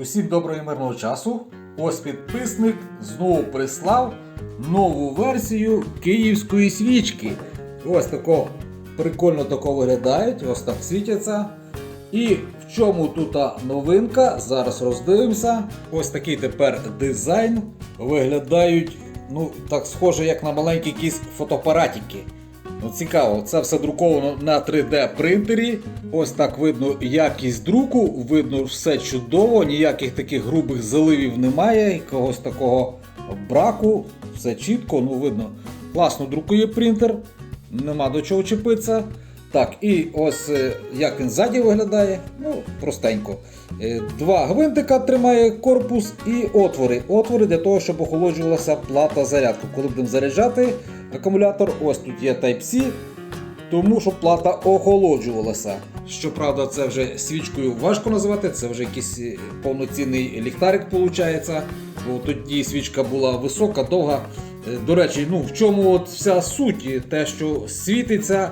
Усім доброго і мирного часу. Ось підписник знову прислав нову версію київської свічки. Ось тако прикольно тако виглядають, ось так світяться. І в чому тут новинка? Зараз роздивимося. Ось такий тепер дизайн. Виглядають, ну, так схоже, як на маленькі якісь фотоапаратики. Ну, цікаво, це все друковано на 3D принтері. Ось так видно якість друку, видно все чудово, ніяких таких грубих заливів немає, якогось такого браку, все чітко, ну видно. Класно друкує принтер, нема до чого чіпитися. Так, і ось е, як він ззаді виглядає, ну, простенько. Е, Два гвинтика тримає корпус і отвори. Отвори для того, щоб охолоджувалася плата зарядки. Коли будемо заряджати акумулятор, ось тут є Type-C, тому що плата охолоджувалася. Щоправда, це вже свічкою важко називати, це вже якийсь е, повноцінний ліхтарик виходить. Бо тоді свічка була висока, довга. До речі, ну в чому от вся суть? Те, що світиться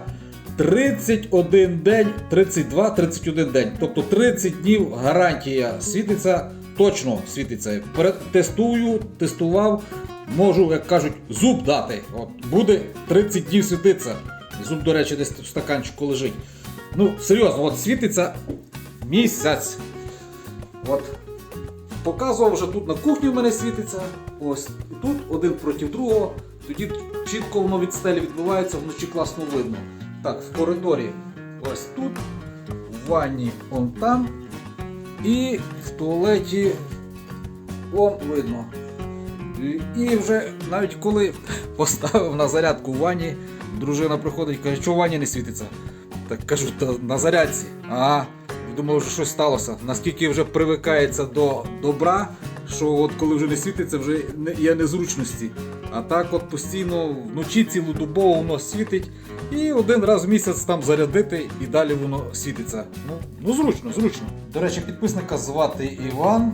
31 день, 32-31 день. Тобто 30 днів гарантія світиться, точно світиться. Тестую, тестував, можу, як кажуть, зуб дати. От буде 30 днів світитися. Зуб, до речі, десь в стаканчику лежить. Ну, серйозно, от світиться місяць. От. Показував вже тут на кухні в мене світиться. Ось тут один проти другого. Тоді чітко воно від стелі відбувається, вночі класно видно. Так, в коридорі ось тут, в ванні он там. І в туалеті он видно. І- вже навіть коли поставив на зарядку в ванні, дружина приходить і каже, що в ванні не світиться. Так кажу, та на зарядці. Ага. Думав, що щось сталося. Наскільки вже привикається до добра, що от коли вже не світиться, вже є незручності. А так от постійно вночі цілодобово воно світить. І один раз в місяць там зарядити і далі воно світиться. Ну, ну зручно, зручно. До речі, підписника звати Іван.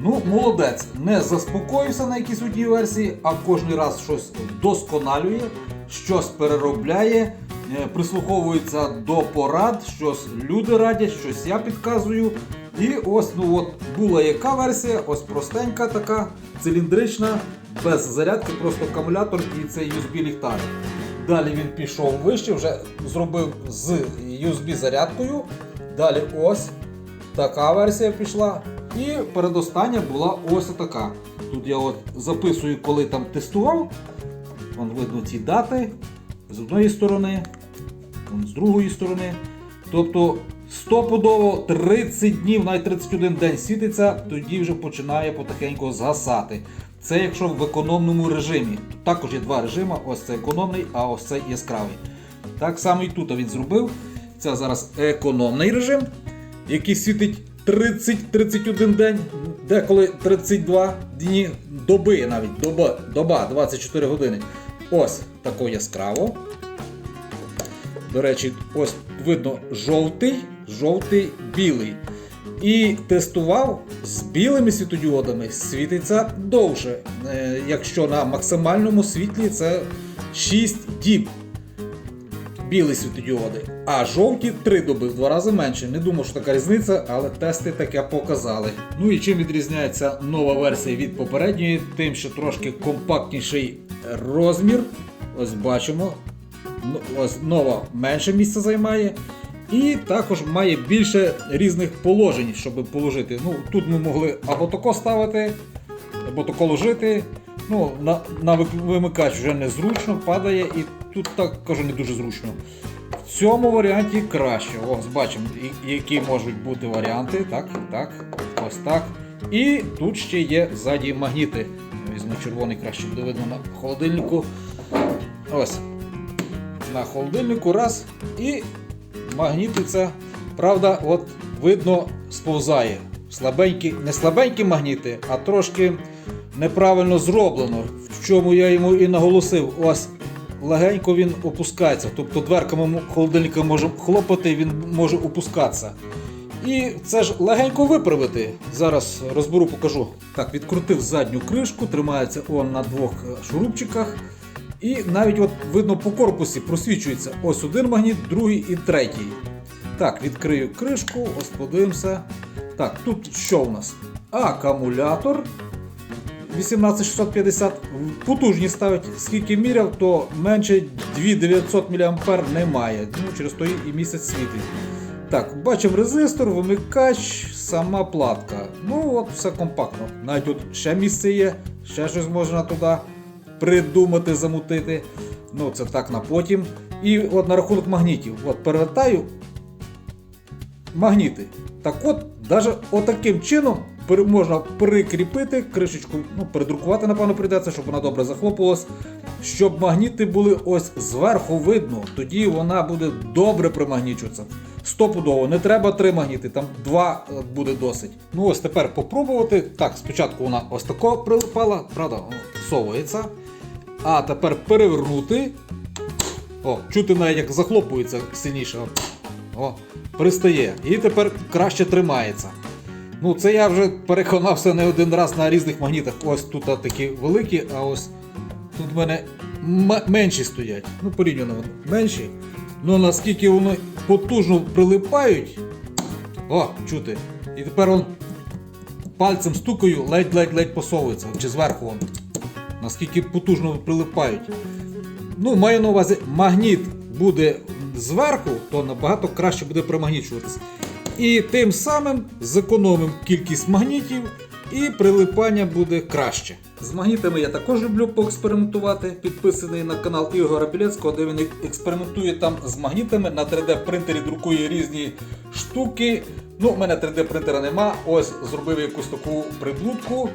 Ну, молодець, не заспокоївся на якійсь одній версії, а кожен раз щось вдосконалює, щось переробляє, е, прислуховується до порад, щось люди радять, щось я підказую. І ось ну от була яка версія, ось простенька така, циліндрична, без зарядки, просто акумулятор і цей USB ліхтар. Далі він пішов вище, вже зробив з USB зарядкою. Далі ось така версія пішла. І передостання була ось така. Тут я от записую, коли там тестував. Вон видно ці дати з одної сторони, вон з другої сторони. Тобто стопудово 30 днів, навіть 31 день світиться, тоді вже починає потихеньку згасати. Це якщо в економному режимі. Тут також є два режими: ось це економний, а ось це яскравий. Так само і тут він зробив. Це зараз економний режим, який світить 30-31 день, деколи 32 дні доби навіть доба, доба 24 години. Ось тако яскраво. До речі, ось видно жовтий, жовтий, білий. І тестував з білими світодіодами світиться довше. Е, якщо на максимальному світлі це 6 діб. Білі світодіоди, а жовті 3 доби, в два рази менше. Не думав, що така різниця, але тести таке показали. Ну і чим відрізняється нова версія від попередньої, тим, що трошки компактніший розмір. Ось бачимо. Ну, Ось нова менше місця займає. І також має більше різних положень, щоб положити. Ну, тут ми могли або тако ставити, або тако ложити. Ну, на, на вимикач вже незручно, падає і тут так кажу не дуже зручно. В цьому варіанті краще. Ось бачимо, які можуть бути варіанти. Так, так, ось так. І тут ще є ззаді магніти. Візьму червоний краще буде видно на холодильнику. Ось. На холодильнику раз. І магніти це, правда, от видно, сповзає. Слабенькі, не слабенькі магніти, а трошки неправильно зроблено. В чому я йому і наголосив. Ось легенько він опускається. Тобто дверками холодильника можемо хлопати, він може опускатися. І це ж легенько виправити. Зараз розберу, покажу. Так, відкрутив задню кришку, тримається он на двох е, шурупчиках. І навіть от видно по корпусі просвічується ось один магніт, другий і третій. Так, відкрию кришку, ось подивимося. Так, тут що у нас? акумулятор 18650 потужність ставить, скільки міряв, то менше 2900 мА немає. Ну, через то і місяць світить. Так, бачимо резистор, вимикач, сама платка. Ну от все компактно. Навіть тут ще місце є, ще щось можна туди придумати, замутити. Ну, це так на потім. І от на рахунок магнітів. От перевертаю магніти. Так от, навіть отаким чином можна прикріпити кришечку, ну, передрукувати, напевно, прийдеться, щоб вона добре захлопувалась. Щоб магніти були ось зверху видно, тоді вона буде добре примагнічуватися. Стопудово, не треба три магніти, там два е, буде досить. Ну ось тепер попробувати. Так, спочатку вона ось тако прилипала, правда, совується. А тепер перевернути. О, чути навіть як захлопується сильніше. О, пристає. І тепер краще тримається. Ну, це я вже переконався не один раз на різних магнітах. Ось тут такі великі, а ось тут в мене менші стоять. Ну, порівняно менші. Ну наскільки вони потужно прилипають. О, чути. І тепер он пальцем стукаю, ледь-ледь-ледь посовується. Чи зверху он. Наскільки потужно прилипають. Ну, маю на увазі, магніт буде зверху, то набагато краще буде примагнічуватися. І тим самим зекономимо кількість магнітів і прилипання буде краще. З магнітами я також люблю поекспериментувати. Підписаний на канал Ігора Білецького, де він експериментує там з магнітами. На 3D принтері друкує різні штуки. Ну, у мене 3D принтера нема. Ось зробив якусь таку приблудку,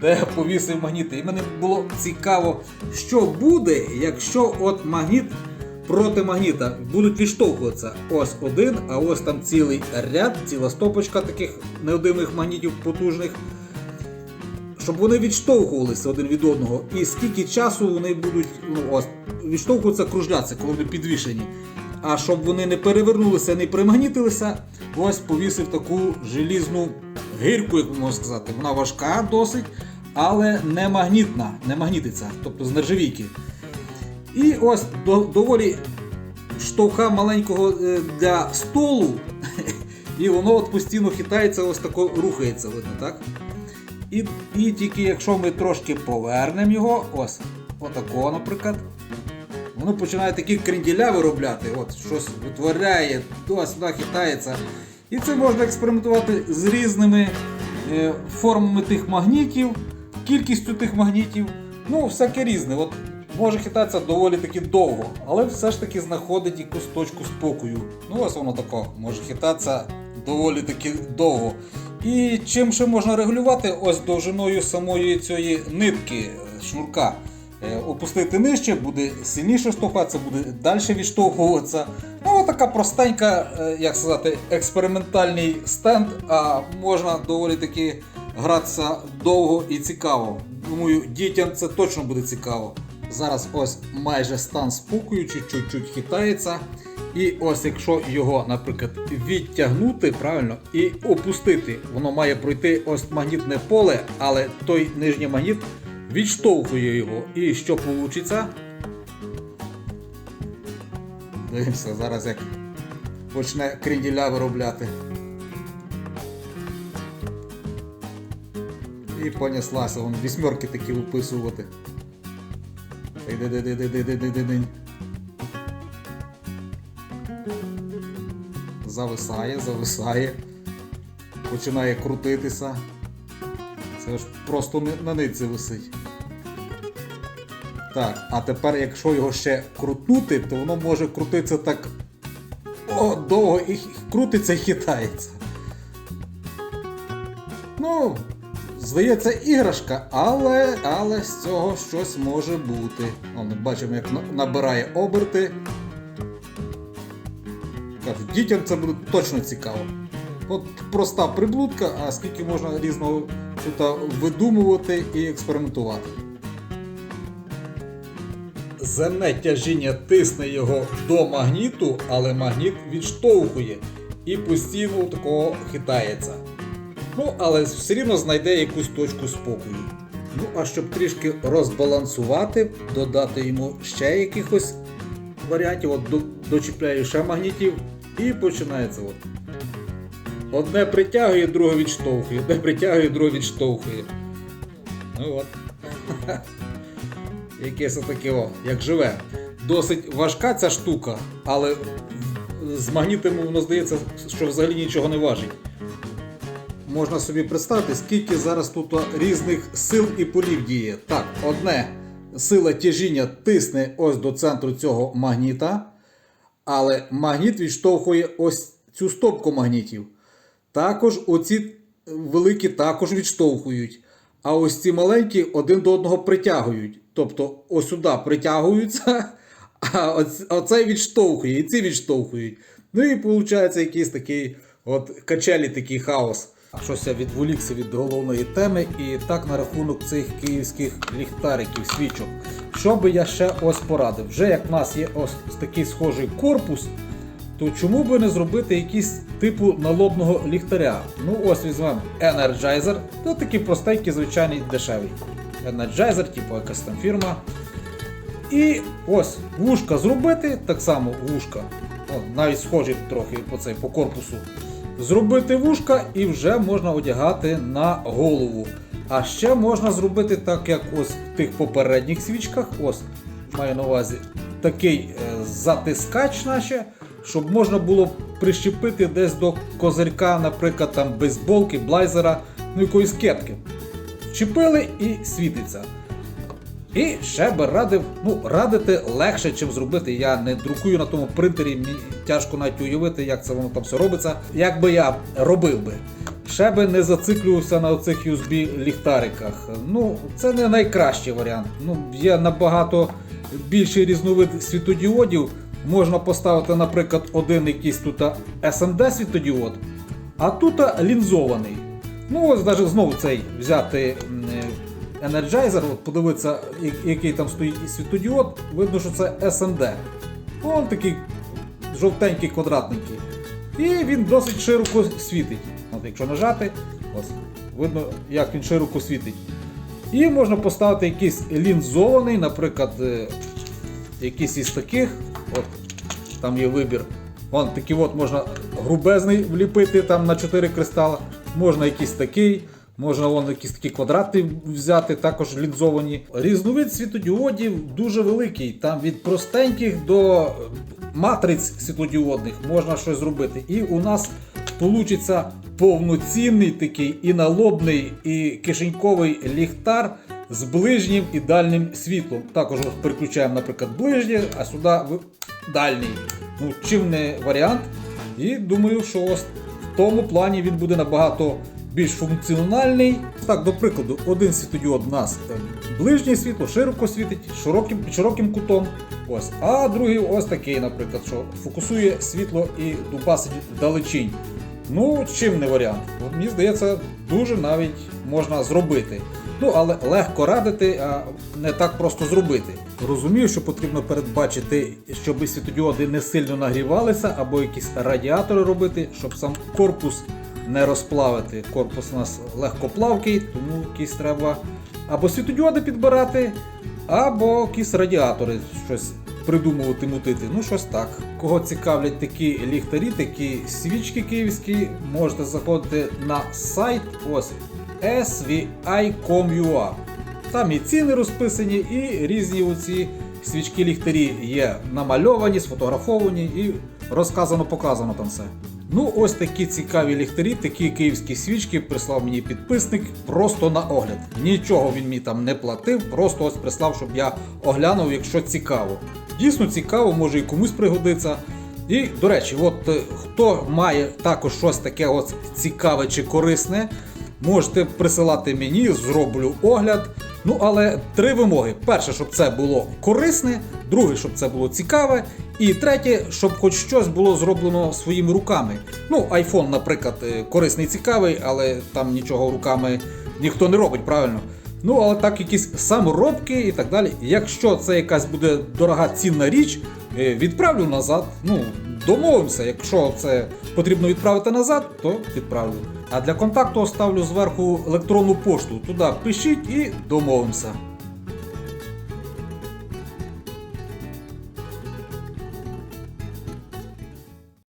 де повісив магніти. І мені було цікаво, що буде, якщо от магніт проти магніта будуть відштовхуватися. Ось один, а ось там цілий ряд, ціла стопочка таких неодимих магнітів потужних. Щоб вони відштовхувалися один від одного, і скільки часу вони будуть ну, ось, відштовхуватися, кружлятися, коли вони підвішені. А щоб вони не перевернулися, не примагнітилися, ось повісив таку желізну гирку, як можна сказати. Вона важка досить, але не магнітна, не магнітиться, тобто з нержавійки. І ось до, доволі штовха маленького е, для столу, і воно от постійно хитається, ось тако рухається, видно, так? І, і тільки якщо ми трошки повернемо його, ось, отакого, наприклад, воно починає такі кренділя виробляти, от, щось витворяє, туди-сюди хитається. І це можна експериментувати з різними е, формами тих магнітів, кількістю тих магнітів. Ну, всяке різне. От, може хитатися доволі таки довго, але все ж таки знаходить якусь точку спокою. Ну, ось воно тако, може хитатися доволі таки довго. І чим ще можна регулювати? Ось довжиною самої цієї нитки е, шнурка. Е, Опустити нижче, буде сильніше штовхатися, буде далі відштовхуватися. Ну, така простенька, е, як сказати, експериментальний стенд, а можна доволі таки гратися довго і цікаво. Думаю, дітям це точно буде цікаво. Зараз ось майже стан спокою, чи чуть-чуть хитається. І ось якщо його, наприклад, відтягнути правильно і опустити, воно має пройти ось магнітне поле, але той нижній магніт відштовхує його. І що вийде? Дивимося, зараз як почне крінділя виробляти. І понеслася, вон вісьмерки такі виписувати. Зависає, зависає, починає крутитися. Це ж просто на нитці висить. Так, а тепер, якщо його ще крутнути, то воно може крутитися так о, довго і крутиться і хитається. Ну, здається, іграшка, але, але з цього щось може бути. О, ми бачимо, як набирає оберти. Кажу, дітям це буде точно цікаво. От проста приблудка, а скільки можна різного видумувати і експериментувати. Земне тяжіння тисне його до магніту, але магніт відштовхує і постійно такого хитається. Ну, але все рівно знайде якусь точку спокою. Ну, а щоб трішки розбалансувати, додати йому ще якихось варіантів, от дочіпляю ще магнітів і починається. От. Одне притягує, друге відштовхує, одне притягує, друге відштовхує. Ну от. Якесь таке, о, як живе. Досить важка ця штука, але з магнітами воно здається, що взагалі нічого не важить. Можна собі представити, скільки зараз тут різних сил і полів діє. Так, одне сила тяжіння тисне ось до центру цього магніта, але магніт відштовхує ось цю стопку магнітів. Також оці великі також відштовхують. А ось ці маленькі один до одного притягують. Тобто ось притягуються, а оцей відштовхує, і ці відштовхують. Ну і виходить якийсь такий от качелі такий хаос. А щось я відволікся від головної теми і так на рахунок цих київських ліхтариків, свічок. Що би я ще ось порадив? Вже як в нас є ось такий схожий корпус, то чому би не зробити якийсь типу налобного ліхтаря? Ну ось візьмемо Energizer, то такий простенький, звичайний дешевий. Energizer, типу якась там фірма. І ось вушка зробити, так само вушка, О, навіть схожі трохи по цей по корпусу. Зробити вушка і вже можна одягати на голову. А ще можна зробити так, як ось в тих попередніх свічках. Ось маю на увазі такий е, затискач, наче, щоб можна було прищепити десь до козирка, наприклад, там бейсболки, блайзера, ну якоїсь кепки. Вчепили і світиться. І ще би радив, ну, радити легше, чим зробити. Я не друкую на тому принтері, мені тяжко навіть уявити, як це воно там все робиться. Як би я робив би. Ще би не зациклювався на оцих USB ліхтариках. Ну, це не найкращий варіант. Ну, є набагато більший різновид світодіодів. Можна поставити, наприклад, один якийсь тут SMD світодіод, а тут лінзований. Ну, ось навіть знову цей взяти е, Energizer, от подивитися, який там стоїть світодіод, видно, що це SMD. Он такий жовтенький квадратненький. І він досить широко світить. От якщо нажати, ось, видно, як він широко світить. І можна поставити якийсь лінзований, наприклад, е, якийсь із таких. От, там є вибір. Вон такий от можна грубезний вліпити там на 4 кристала, можна якийсь такий, можна вон якісь такі квадрати взяти, також лінзовані. Різновид світодіодів дуже великий. Там від простеньких до матриць світлодіодних можна щось зробити. І у нас вийде повноцінний такий і налобний, і кишеньковий ліхтар з ближнім і дальнім світлом. Також переключаємо, наприклад, ближнє, а сюди дальній. Ну, чим не варіант. І думаю, що ось в тому плані він буде набагато більш функціональний. Так, до прикладу, один світодіод у нас е, ближнє світло, широко світить, широким, широким кутом. Ось. А другий ось такий, наприклад, що фокусує світло і дубасить вдалечінь. Ну, чим не варіант. Мені здається, дуже навіть можна зробити. Ну, але легко радити, а не так просто зробити. Розумію, що потрібно передбачити, щоб світодіоди не сильно нагрівалися, або якісь радіатори робити, щоб сам корпус не розплавити. Корпус у нас легкоплавкий, тому якісь треба або світодіоди підбирати, або якісь радіатори, щось придумувати, мутити. Ну, щось так. Кого цікавлять такі ліхтарі, такі свічки київські, можете заходити на сайт ось svi.com.ua. Там і ціни розписані, і різні оці свічки ліхтарі є намальовані, сфотографовані і розказано, показано там все. Ну, ось такі цікаві ліхтарі, такі київські свічки прислав мені підписник просто на огляд. Нічого він мені там не платив, просто ось прислав, щоб я оглянув, якщо цікаво. Дійсно цікаво, може і комусь пригодиться. І, до речі, от е, хто має також щось таке от цікаве чи корисне, можете присилати мені, зроблю огляд. Ну, але три вимоги: перше, щоб це було корисне, друге, щоб це було цікаве, і третє, щоб хоч щось було зроблено своїми руками. Ну, iPhone, наприклад, е, корисний, цікавий, але там нічого руками ніхто не робить, правильно? Ну, але так, якісь саморобки і так далі. Якщо це якась буде дорога цінна річ, е, відправлю назад. Ну, домовимося. Якщо це потрібно відправити назад, то відправлю. А для контакту оставлю зверху електронну пошту. Туди пишіть і домовимося.